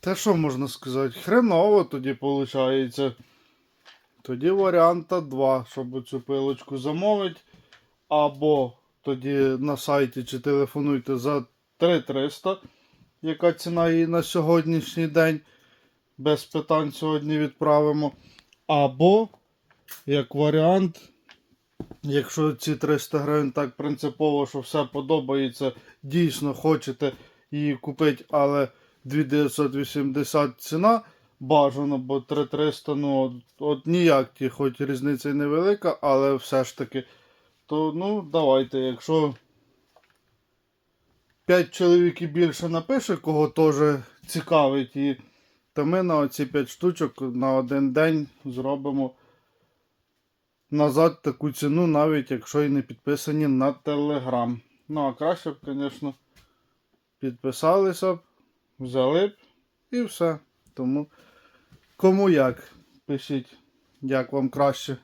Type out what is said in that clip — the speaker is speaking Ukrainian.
Та що можна сказати? Хреново тоді виходить. Тоді варіанта 2, щоб цю пилочку замовити. Або тоді на сайті чи телефонуйте за 3300, яка ціна її на сьогоднішній день. Без питань сьогодні відправимо. Або, як варіант, якщо ці 300 гривень так принципово, що все подобається, дійсно хочете її купити, але 2980 ціна бажано, бо 3300, ну, от, ніяк хоч різниця й невелика, але все ж таки, то ну, давайте, якщо 5 чоловік і більше напише, кого теж цікавить, і, то ми на оці 5 штучок на один день зробимо назад таку ціну, навіть якщо і не підписані на Телеграм. Ну, а краще б, звісно, підписалися б, взяли і все. Тому кому як, пишіть, як вам краще.